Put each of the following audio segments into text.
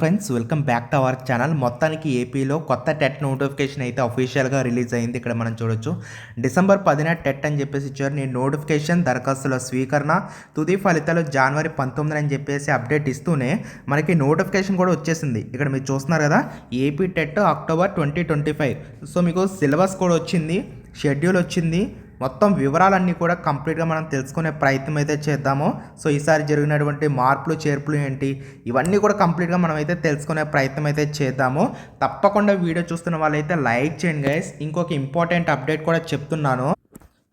Friends welcome back to our channel మొత్తానికి ఏపీలో కొత్త టెట్ నోటిఫికేషన్ అయితే అఫీషియల్గా రిలీజ్ అయింది. ఇక్కడ మనం చూడొచ్చు. డిసెంబర్ పదిన టెట్ అని చెప్పేసి ఇచ్చారు. నేను నోటిఫికేషన్ దరఖాస్తుల స్వీకరణ తుది ఫలితాలు జనవరి పంతొమ్మిది అని చెప్పేసి అప్డేట్ ఇస్తూనే మనకి నోటిఫికేషన్ కూడా వచ్చేసింది. ఇక్కడ మీరు చూస్తున్నారు కదా AP TET October twenty twenty five so మీకు సిలబస్ కూడా వచ్చింది షెడ్యూల్ వచ్చింది. మొత్తం వివరాలన్నీ కూడా కంప్లీట్గా మనం తెలుసుకునే ప్రయత్నం అయితే చేద్దాము. సో ఈసారి జరిగినటువంటి మార్పులు చేర్పులు ఏంటి? ఇవన్నీ కూడా కంప్లీట్గా మనం అయితే తెలుసుకునే ప్రయత్నం అయితే చేద్దాము. తప్పకుండా వీడియో చూస్తున్న వాళ్ళైతే లైక్ చేయండి గైస్ ఇంకొక ఇంపార్టెంట్ అప్డేట్ కూడా చెప్తున్నాను.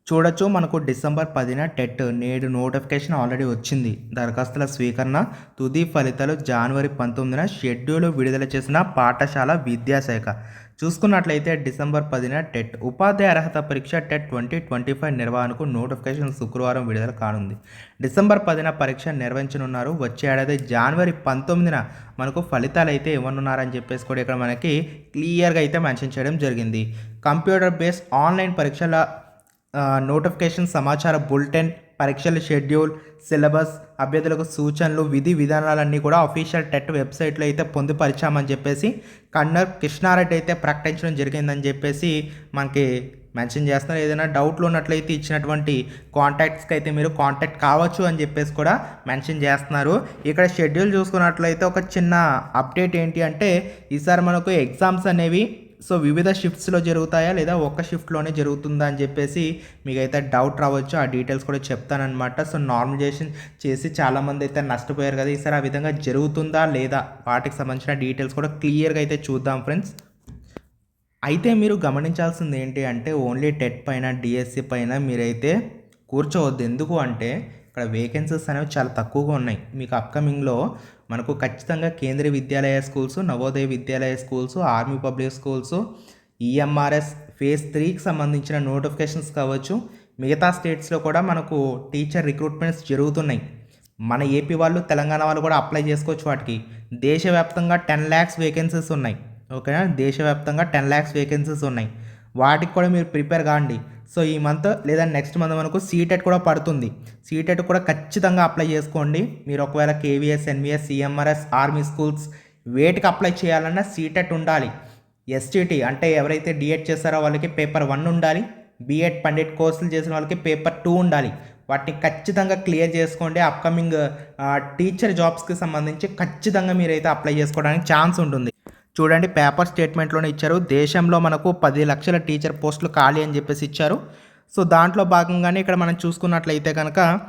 చూడొచ్చు మనకు డిసెంబర్ పదిన టెట్ నేడు నోటిఫికేషన్ ఆల్రెడీ వచ్చింది. దరఖాస్తుల స్వీకరణ తుది ఫలితాలు జనవరి పంతొమ్మిదిన షెడ్యూల్ విడుదల చేసిన పాఠశాల విద్యాశాఖ. చూసుకున్నట్లయితే డిసెంబర్ పదిన టెట్ ఉపాధ్యాయ అర్హత పరీక్ష టెట్ ట్వంటీ ట్వంటీ ఫైవ్ నిర్వహణకు నోటిఫికేషన్ శుక్రవారం విడుదల కానుంది. డిసెంబర్ పదిన పరీక్ష నిర్వహించనున్నారు. వచ్చే ఏడాది జనవరి పంతొమ్మిదిన మనకు ఫలితాలు అయితే ఇవ్వనున్నారని చెప్పేసి కూడా ఇక్కడ మనకి క్లియర్గా అయితే మెన్షన్ చేయడం జరిగింది. కంప్యూటర్ బేస్డ్ ఆన్లైన్ పరీక్షల నోటిఫికేషన్ సమాచార బులెటిన్ పరీక్షల షెడ్యూల్ సిలబస్ అభ్యర్థులకు సూచనలు విధి విధానాలన్నీ కూడా అఫీషియల్ టెట్ వెబ్సైట్లో అయితే పొందుపరిచామని చెప్పేసి కన్నర్ కృష్ణారెడ్డి అయితే ప్రకటించడం జరిగిందని చెప్పేసి మనకి మెన్షన్ చేస్తున్నారు. ఏదైనా డౌట్లు ఉన్నట్లయితే ఇచ్చినటువంటి కాంటాక్ట్స్కి అయితే మీరు కాంటాక్ట్ కావచ్చు అని చెప్పేసి కూడా మెన్షన్ చేస్తున్నారు. ఇక్కడ షెడ్యూల్ చూసుకున్నట్లయితే ఒక చిన్న అప్డేట్ ఏంటి అంటే ఈసారి మనకు ఎగ్జామ్స్ అనేవి సో వివిధ షిఫ్ట్స్లో జరుగుతాయా లేదా ఒక్క షిఫ్ట్లోనే జరుగుతుందా అని చెప్పేసి మీకైతే డౌట్ రావచ్చు. ఆ డీటెయిల్స్ కూడా చెప్తానమాట సో నార్మలైజేషన్ చేసి చాలామంది అయితే నష్టపోయారు కదా ఈసారి ఆ విధంగా జరుగుతుందా లేదా వాటికి సంబంధించిన డీటెయిల్స్ కూడా క్లియర్గా అయితే చూద్దాం ఫ్రెండ్స్. అయితే మీరు గమనించాల్సింది ఏంటి అంటే ఓన్లీ టెట్ పైన డిఎస్సి పైన మీరైతే కూర్చోవద్దు. ఎందుకు అంటే ఇక్కడ వేకెన్సీస్ అనేవి చాలా తక్కువగా ఉన్నాయి. మీకు అప్కమింగ్లో మనకు ఖచ్చితంగా Kendriya Vidyalaya schools Navodaya Vidyalaya schools army public schools EMRS phase త్రీకి సంబంధించిన నోటిఫికేషన్స్ కావచ్చు. మిగతా స్టేట్స్లో కూడా మనకు టీచర్ రిక్రూట్మెంట్స్ జరుగుతున్నాయి. మన ఏపీ వాళ్ళు తెలంగాణ వాళ్ళు కూడా అప్లై చేసుకోవచ్చు వాటికి. దేశవ్యాప్తంగా టెన్ ల్యాక్స్ వేకెన్సీస్ ఉన్నాయి. ఓకేనా? దేశవ్యాప్తంగా టెన్ ల్యాక్స్ వేకెన్సీస్ ఉన్నాయి. వాటికి కూడా మీరు ప్రిపేర్ కాండి. సో ఈ మంత్ లేదా నెక్స్ట్ మంత్ మనకు సీటెట్ కూడా పడుతుంది. సీటెట్ కూడా ఖచ్చితంగా అప్లై చేసుకోండి. మీరు ఒకవేళ KVS NVS CMRS army schools వేటికి అప్లై చేయాలన్నా సీటెట్ ఉండాలి. ఎస్టీటీ అంటే ఎవరైతే డిఎడ్ చేస్తారో వాళ్ళకి పేపర్ వన్ ఉండాలి. బీఎడ్ పండిట్ కోర్సులు చేసిన వాళ్ళకి పేపర్ టూ ఉండాలి. వాటిని ఖచ్చితంగా క్లియర్ చేసుకోండి. అప్కమింగ్ టీచర్ జాబ్స్కి సంబంధించి ఖచ్చితంగా మీరైతే అప్లై చేసుకోవడానికి ఛాన్స్ ఉంటుంది. చూడండి పేపర్ స్టేట్మెంట్లోనే ఇచ్చారు. దేశంలో మనకు పది లక్షల టీచర్ పోస్టులు ఖాళీ అని చెప్పేసి ఇచ్చారు. సో దాంట్లో భాగంగానే ఇక్కడ మనం చూసుకున్నట్లయితే కనుక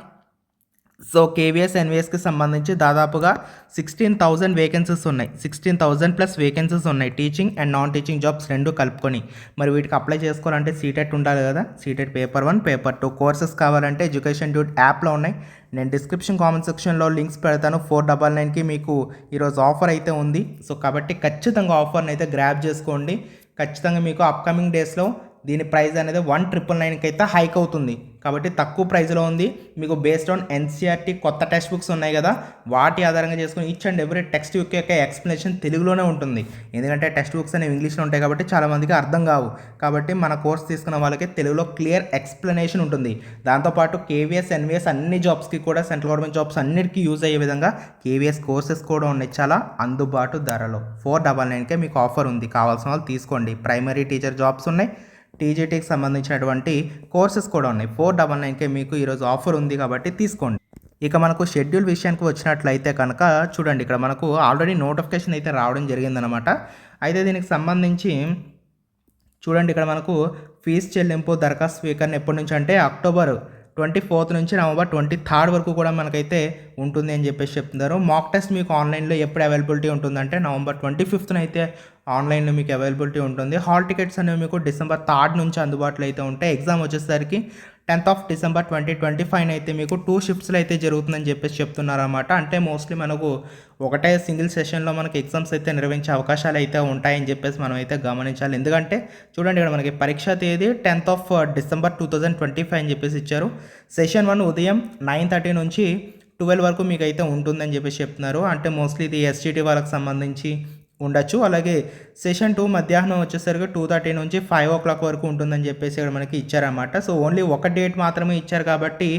సో కేవీఎస్ ఎన్వీఎస్కి సంబంధించి దాదాపుగా సిక్స్టీన్ థౌజండ్ వేకెన్సీస్ ఉన్నాయి. సిక్స్టీన్ థౌజండ్ ప్లస్ వేకెన్సీస్ ఉన్నాయి. Teaching and non teaching jobs రెండు కలుపుకొని. మరి వీటికి అప్లై చేసుకోవాలంటే సీటెట్ ఉండాలి కదా. CTET paper one paper two courses కావాలంటే ఎడ్యుకేషన్ డ్యూట్ యాప్లో ఉన్నాయి. నేను డిస్క్రిప్షన్ కామెంట్ సెక్షన్లో లింక్స్ పెడతాను. ఫోర్ డబల్ నైన్కి మీకు ఈరోజు ఆఫర్ అయితే ఉంది. సో కాబట్టి ఖచ్చితంగా ఆఫర్ని అయితే గ్రాప్ చేసుకోండి. ఖచ్చితంగా మీకు అప్కమింగ్ డేస్లో దీని ప్రైస్ అనేది వన్ ట్రిపుల్ నైన్కి అయితే హైక్ అవుతుంది. కాబట్టి తక్కువ ప్రైస్లో ఉంది. మీకు బేస్డ్ ఆన్ ఎన్సీఆర్టీ కొత్త టెక్స్ట్ బుక్స్ ఉన్నాయి కదా వాటి ఆధారంగా చేసుకుని each and every text book యొక్క ఎక్స్ప్లెనేషన్ తెలుగులోనే ఉంటుంది. ఎందుకంటే టెక్స్ట్ బుక్స్ అనేవి ఇంగ్లీష్లో ఉంటాయి కాబట్టి చాలామందికి అర్థం కావు. కాబట్టి మన కోర్స్ తీసుకున్న వాళ్ళకి తెలుగులో క్లియర్ ఎక్స్ప్లెనేషన్ ఉంటుంది. దాంతోపాటు కేవీఎస్ ఎన్విఎస్ అన్ని జాబ్స్కి కూడా సెంట్రల్ గవర్నమెంట్ జాబ్స్ అన్నిటికీ యూజ్ అయ్యే విధంగా కేవీఎస్ కోర్సెస్ కూడా ఉన్నాయి చాలా అందుబాటు ధరలో. ఫోర్ డబల్ నైన్కే మీకు ఆఫర్ ఉంది. కావాల్సిన వాళ్ళు తీసుకోండి. ప్రైమరీ టీచర్ జాబ్స్ ఉన్నాయి. టీజీటీకి సంబంధించినటువంటి కోర్సెస్ కూడా ఉన్నాయి. ఫోర్ డబల్ నైన్కే మీకు ఈరోజు ఆఫర్ ఉంది కాబట్టి తీసుకోండి. ఇక మనకు షెడ్యూల్ విషయానికి వచ్చినట్లయితే కనుక చూడండి ఇక్కడ మనకు ఆల్రెడీ నోటిఫికేషన్ అయితే రావడం జరిగిందనమాట అయితే దీనికి సంబంధించి చూడండి ఇక్కడ మనకు ఫీజు చెల్లింపు దరఖాస్తు స్వీకరణ ఎప్పటి నుంచి అంటే అక్టోబర్ ట్వంటీ ఫోర్త్ నుంచి నవంబర్ ట్వంటీ థర్డ్ వరకు కూడా మనకైతే ఉంటుంది అని చెప్పేసి చెప్తున్నారు. మాక్ టెస్ట్ మీకు ఆన్లైన్లో ఎప్పుడు అవైలబిలిటీ ఉంటుందంటే నవంబర్ ట్వంటీ ఫిఫ్త్న అయితే ఆన్లైన్లో మీకు అవైలబిలిటీ ఉంటుంది. హాల్ టికెట్స్ అనేవి మీకు డిసెంబర్ థర్డ్ నుంచి అందుబాటులో అయితే ఉంటాయి. ఎగ్జామ్ వచ్చేసరికి tenth of December twenty twenty five అయితే మీకు టూ షిఫ్ట్స్లో అయితే జరుగుతుందని చెప్పేసి చెప్తున్నారన్నమాట. అంటే మోస్ట్లీ మనకు ఒకటే సింగిల్ సెషన్లో మనకి ఎగ్జామ్స్ అయితే నిర్వహించే అవకాశాలు అయితే ఉంటాయని చెప్పేసి మనం అయితే గమనించాలి. ఎందుకంటే చూడండి ఇక్కడ మనకి పరీక్ష తేదీ tenth of December two thousand twenty five అని చెప్పేసి ఇచ్చారు. సెషన్ వన్ ఉదయం నైన్ థర్టీ నుంచి ట్వెల్వ్ వరకు మీకు అయితే ఉంటుందని చెప్పేసి చెప్తున్నారు. అంటే మోస్ట్లీ ఇది ఎస్టీటీ వాళ్ళకి సంబంధించి ఉండొచ్చు. అలాగే సెషన్ టూ మధ్యాహ్నం వచ్చేసరికి టూ థర్టీ నుంచి ఫైవ్ ఓ క్లాక్ వరకు ఉంటుందని చెప్పేసి ఇక్కడ మనకి ఇచ్చారన్నమాట. సో ఓన్లీ ఒక డేట్ మాత్రమే ఇచ్చారు కాబట్టి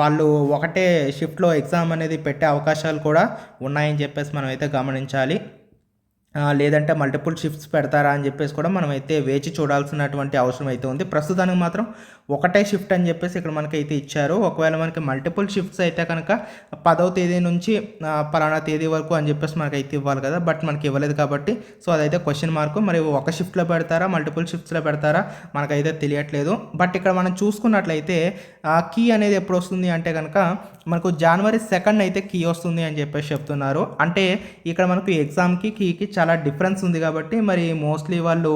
వాళ్ళు ఒకటే షిఫ్ట్లో ఎగ్జామ్ అనేది పెట్టే అవకాశాలు కూడా ఉన్నాయని చెప్పేసి మనం అయితే గమనించాలి. లేదంటే మల్టిపుల్ షిఫ్ట్స్ పెడతారా అని చెప్పేసి కూడా మనం అయితే వేచి చూడాల్సినటువంటి అవసరం అయితే ఉంది. ప్రస్తుతానికి మాత్రం ఒకటే షిఫ్ట్ అని చెప్పేసి ఇక్కడ మనకైతే ఇచ్చారు. ఒకవేళ మనకి మల్టిపుల్ షిఫ్ట్స్ అయితే కనుక పదవ తేదీ నుంచి పలానా తేదీ వరకు అని చెప్పేసి మనకైతే ఇవ్వాలి కదా. బట్ మనకి ఇవ్వలేదు కాబట్టి సో అదైతే క్వశ్చన్ మార్క్ మరి ఒక షిఫ్ట్లో పెడతారా మల్టిపుల్ షిఫ్ట్స్లో పెడతారా మనకైతే తెలియట్లేదు. బట్ ఇక్కడ మనం చూసుకున్నట్లయితే కీ అనేది ఎప్పుడు వస్తుంది అంటే కనుక మనకు జనవరి సెకండ్ అయితే కీ వస్తుంది అని చెప్పేసి చెప్తున్నారు. అంటే ఇక్కడ మనకు ఎగ్జామ్కి కీకి చాలా డిఫరెన్స్ ఉంది కాబట్టి మరి మోస్ట్లీ వాళ్ళు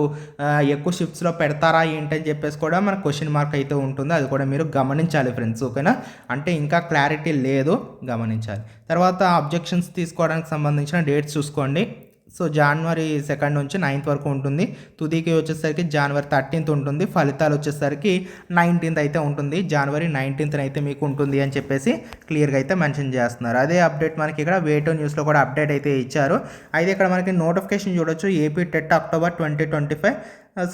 ఎక్కువ షిఫ్ట్స్లో పెడతారా ఏంటని చెప్పేసి కూడా మన క్వశ్చన్ మార్క్ అయితే ఉంటుంది. అది కూడా మీరు గమనించాలి ఫ్రెండ్స్ ఓకేనా అంటే ఇంకా క్లారిటీ లేదు గమనించాలి. తర్వాత అబ్జెక్షన్స్ తీసుకోవడానికి సంబంధించిన డేట్స్ చూసుకోండి. సో జనవరి సెకండ్ నుంచి నైన్త్ వరకు ఉంటుంది. తుదికి వచ్చేసరికి జనవరి థర్టీన్త్ ఉంటుంది. ఫలితాలు వచ్చేసరికి నైన్టీన్త్ అయితే ఉంటుంది. జనవరి నైన్టీన్త్ అయితే మీకు ఉంటుంది అని చెప్పేసి క్లియర్గా అయితే మెన్షన్ చేస్తున్నారు. అదే అప్డేట్ మనకి ఇక్కడ వేటో న్యూస్లో కూడా అప్డేట్ అయితే ఇచ్చారు. అయితే ఇక్కడ మనకి నోటిఫికేషన్ చూడొచ్చు. AP TET October twenty twenty five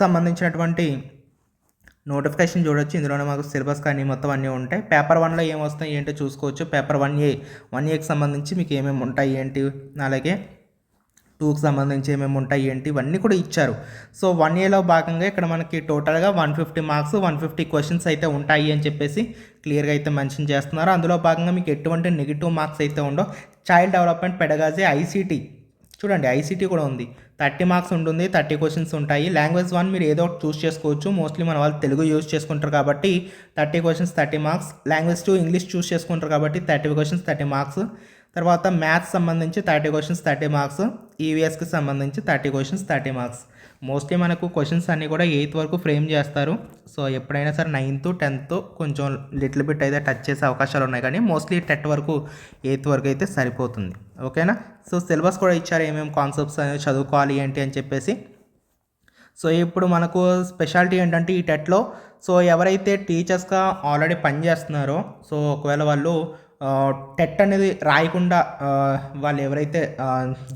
సంబంధించినటువంటి నోటిఫికేషన్ చూడొచ్చు. ఇందులోనే మాకు సిలబస్ కానీ మొత్తం అన్నీ ఉంటాయి. పేపర్ వన్లో ఏం వస్తాయి ఏంటో చూసుకోవచ్చు. పేపర్ వన్ ఏ వన్ ఏకి సంబంధించి మీకు ఏమేమి ఉంటాయి ఏంటి? అలాగే టూకి సంబంధించి ఏమేమి ఉంటాయి ఏంటి ఇవన్నీ కూడా ఇచ్చారు. సో వన్ ఏలో భాగంగా ఇక్కడ మనకి టోటల్గా one fifty marks one fifty questions అయితే ఉంటాయి అని చెప్పేసి క్లియర్గా అయితే మెన్షన్ చేస్తున్నారు. అందులో భాగంగా మీకు ఎటువంటి నెగిటివ్ మార్క్స్ అయితే ఉండో చైల్డ్ డెవలప్మెంట్ పెడగాజీ ఐసీటీ చూడండి ఐసీటీ కూడా ఉంది. థర్టీ మార్క్స్ ఉంటుంది థర్టీ క్వశ్చన్స్ ఉంటాయి. లాంగ్వేజ్ వన్ మీరు ఏదో ఒకటి చూస్ చేసుకోవచ్చు. మోస్ట్లీ మన వాళ్ళు తెలుగు యూజ్ చేసుకుంటారు కాబట్టి thirty questions thirty marks language two English choose చేసుకుంటారు కాబట్టి థర్టీ క్వశ్చన్స్ థర్టీ మార్క్స్ తర్వాత మ్యాథ్స్ సంబంధించి థర్టీ క్వశ్చన్స్ థర్టీ మార్క్స్ ఈవీఎస్కి సంబంధించి thirty questions thirty marks mostly మనకు క్వశ్చన్స్ అన్నీ కూడా ఎయిత్ వరకు ఫ్రేమ్ చేస్తారు. సో ఎప్పుడైనా సరే నైన్త్ టెన్త్ కొంచెం లిటిల్ బిట్ అయితే టచ్ చేసే అవకాశాలు ఉన్నాయి. కానీ మోస్ట్లీ టెట్ వరకు ఎయిత్ వరకు అయితే సరిపోతుంది. ఓకేనా సో సిలబస్ కూడా ఇచ్చారు. ఏమేమి కాన్సెప్ట్స్ అనేవి చదువుకోవాలి ఏంటి అని చెప్పేసి. సో ఇప్పుడు మనకు స్పెషాలిటీ ఏంటంటే ఈ టెట్లో సో ఎవరైతే టీచర్స్గా ఆల్రెడీ పనిచేస్తున్నారో సో ఒకవేళ వాళ్ళు టెట్ అనేది రాయకుండా వాళ్ళు ఎవరైతే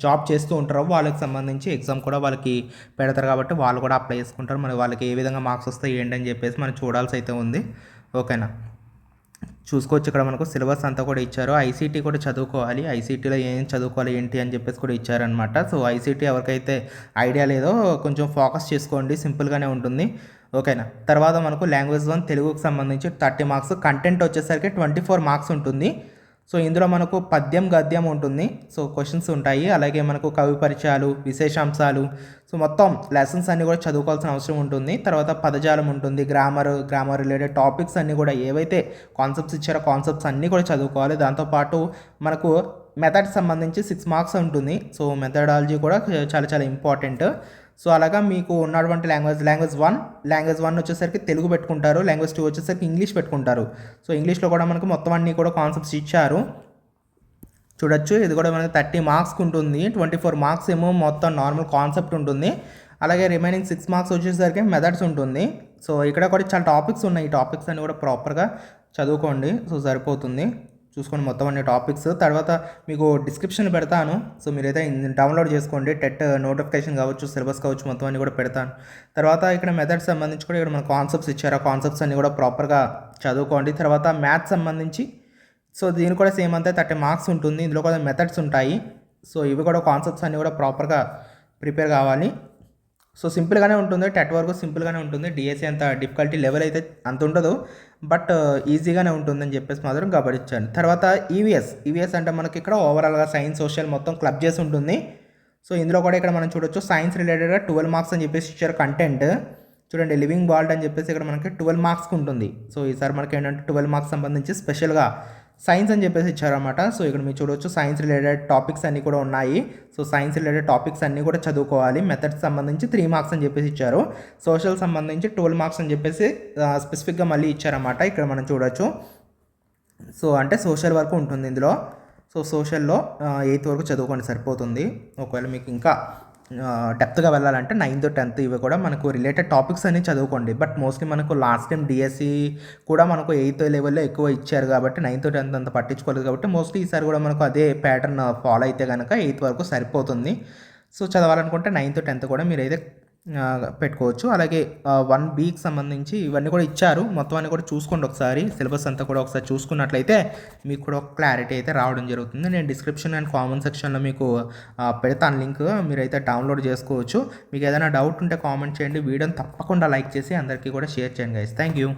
జాబ్ చేస్తూ ఉంటారో వాళ్ళకి సంబంధించి ఎగ్జామ్ కూడా వాళ్ళకి పెడతారు కాబట్టి వాళ్ళు కూడా అప్లై చేసుకుంటారు. మరి వాళ్ళకి ఏ విధంగా మార్క్స్ వస్తాయి ఏంటని చెప్పేసి మనం చూడాల్సి అయితే ఉంది. ఓకేనా? చూసుకోవచ్చు. ఇక్కడ మనకు సిలబస్ అంతా కూడా ఇచ్చారు. ఐసీటీ కూడా చదువుకోవాలి. ఐసీటీలో ఏం చదువుకోవాలి ఏంటి అని చెప్పేసి కూడా ఇచ్చారనమాట సో ఐసీటీ ఎవరికైతే ఐడియా లేదో కొంచెం ఫోకస్ చేసుకోండి. సింపుల్గానే ఉంటుంది. ఓకేనా? తర్వాత మనకు లాంగ్వేజ్ వన్ తెలుగుకి సంబంధించి థర్టీ మార్క్స్. కంటెంట్ వచ్చేసరికి ట్వంటీ ఫోర్ మార్క్స్ ఉంటుంది. సో ఇందులో మనకు పద్యం గద్యం ఉంటుంది. సో క్వశ్చన్స్ ఉంటాయి. అలాగే మనకు కవి పరిచయాలు విశేషాంశాలు. సో మొత్తం లెసన్స్ అన్నీ కూడా చదువుకోవాల్సిన అవసరం ఉంటుంది. తర్వాత పదజాలం ఉంటుంది. గ్రామర్ గ్రామర్ రిలేటెడ్ టాపిక్స్ అన్నీ కూడా ఏవైతే కాన్సెప్ట్స్ ఇచ్చారో కాన్సెప్ట్స్ అన్నీ కూడా చదువుకోవాలి. దాంతోపాటు మనకు మెథడ్ సంబంధించి సిక్స్ మార్క్స్ ఉంటుంది. సో మెథడాలజీ కూడా చాలా చాలా ఇంపార్టెంట్ సో అలాగా మీకు ఉన్నటువంటి language language one language one వచ్చేసరికి తెలుగు పెట్టుకుంటారు లాంగ్వేజ్ టూ వచ్చేసరికి ఇంగ్లీష్ పెట్టుకుంటారు. సో ఇంగ్లీష్లో కూడా మనకు మొత్తం అన్నీ కూడా కాన్సెప్ట్స్ ఇచ్చారు. చూడొచ్చు ఇది కూడా మనకి థర్టీ మార్క్స్కి ఉంటుంది ట్వంటీ ఫోర్ మార్క్స్ ఏమో మొత్తం నార్మల్ కాన్సెప్ట్ ఉంటుంది. అలాగే రిమైనింగ్ సిక్స్ మార్క్స్ వచ్చేసరికి మెథడ్స్ ఉంటుంది. సో ఇక్కడ కూడా చాలా టాపిక్స్ ఉన్నాయి ఈ టాపిక్స్ అన్ని కూడా ప్రాపర్గా చదువుకోండి. సో సరిపోతుంది. చూసుకోండి మొత్తం అన్ని టాపిక్స్ తర్వాత మీకు డిస్క్రిప్షన్ పెడతాను. సో మీరైతే డౌన్లోడ్ చేసుకోండి. టెట్ నోటిఫికేషన్ కావచ్చు సిలబస్ కావచ్చు మొత్తం అన్ని కూడా పెడతాను. తర్వాత ఇక్కడ మెథడ్స్ సంబంధించి కూడా ఇక్కడ మన కాన్సెప్ట్స్ ఇచ్చారు. ఆ కాన్సెప్ట్స్ అన్ని కూడా ప్రాపర్గా చదువుకోండి. తర్వాత మ్యాథ్స్ సంబంధించి సో దీని కూడా సేమ్ అంతే థర్టీ మార్క్స్ ఉంటుంది. ఇందులో కూడా మెథడ్స్ ఉంటాయి. సో ఇవి కూడా కాన్సెప్ట్స్ అన్నీ కూడా ప్రాపర్గా ప్రిపేర్ కావాలి. సో సింపుల్గానే ఉంటుంది టెట్ వరకు సింపుల్గానే ఉంటుంది డిఎస్సి అంత డిఫికల్టీ లెవెల్ అయితే అంత ఉండదు బట్ ఈజీగానే uh, ఉంటుందని చెప్పేసి మాత్రం గమనించాను తర్వాత ఈవీఎస్ ఈవీఎస్ అంటే మనకి ఇక్కడ ఓవరాల్గా సైన్స్ సోషల్ మొత్తం క్లబ్ చేసి ఉంటుంది. సో ఇందులో కూడా ఇక్కడ మనం చూడొచ్చు సైన్స్ రిలేటెడ్గా ట్వెల్వ్ మార్క్స్ అని చెప్పేసి ఇచ్చారు కంటెంట్ చూడండి లివింగ్ బాల్డ్ అని చెప్పేసి ఇక్కడ మనకి ట్వెల్వ్ మార్క్స్కి ఉంటుంది. సో ఈసారి మనకి ఏంటంటే ట్వెల్వ్ మార్క్స్ సంబంధించి స్పెషల్గా సైన్స్ అని చెప్పేసి ఇచ్చారన్నమాట. సో ఇక్కడ మీరు చూడొచ్చు సైన్స్ రిలేటెడ్ టాపిక్స్ అన్నీ కూడా ఉన్నాయి. సో సైన్స్ రిలేటెడ్ టాపిక్స్ అన్నీ కూడా చదువుకోవాలి. మెథడ్స్ సంబంధించి త్రీ మార్క్స్ అని చెప్పేసి ఇచ్చారు. సోషల్ సంబంధించి ట్వెల్వ్ మార్క్స్ అని చెప్పేసి స్పెసిఫిక్గా మళ్ళీ ఇచ్చారన్నమాట. ఇక్కడ మనం చూడొచ్చు. సో అంటే సోషల్ వరకు ఉంటుంది ఇందులో. సో సోషల్లో ఎయిత్ వరకు చదువుకోండి సరిపోతుంది. ఒకవేళ మీకు ఇంకా డెప్త్గా వెళ్ళాలంటే నైన్త్ టెన్త్ ఇవి కూడా మనకు రిలేటెడ్ టాపిక్స్ అన్ని చదువుకోండి. బట్ మోస్ట్లీ మనకు లాస్ట్ టైం డిఎస్సి కూడా మనకు ఎయిత్ లెవెల్లో ఎక్కువ ఇచ్చారు కాబట్టి నైన్త్ టెన్త్ అంత పట్టించుకోలేదు కాబట్టి మోస్ట్లీ ఈసారి కూడా మనకు అదే ప్యాటర్న్ ఫాలో uh, అయితే కనుక ఎయిత్ వరకు సరిపోతుంది. సో చదవాలనుకుంటే నైన్త్ టెన్త్ కూడా మీరైతే అయితే పెట్టుకోవచ్చు. అలాగే వన్ బీకి సంబంధించి ఇవన్నీ కూడా ఇచ్చారు. మొత్తం అన్ని కూడా చూసుకోండి ఒకసారి. సిలబస్ అంతా కూడా ఒకసారి చూసుకున్నట్లయితే మీకు కూడా ఒక క్లారిటీ అయితే రావడం జరుగుతుంది. నేను డిస్క్రిప్షన్ అండ్ కామెంట్ సెక్షన్లో మీకు పెడతాను లింక్. మీరైతే డౌన్లోడ్ చేసుకోవచ్చు. మీకు ఏదైనా డౌట్ ఉంటే కామెంట్ చేయండి. వీడియోని తప్పకుండా లైక్ చేసి అందరికీ కూడా షేర్ చేయండి గైస్ థ్యాంక్ యూ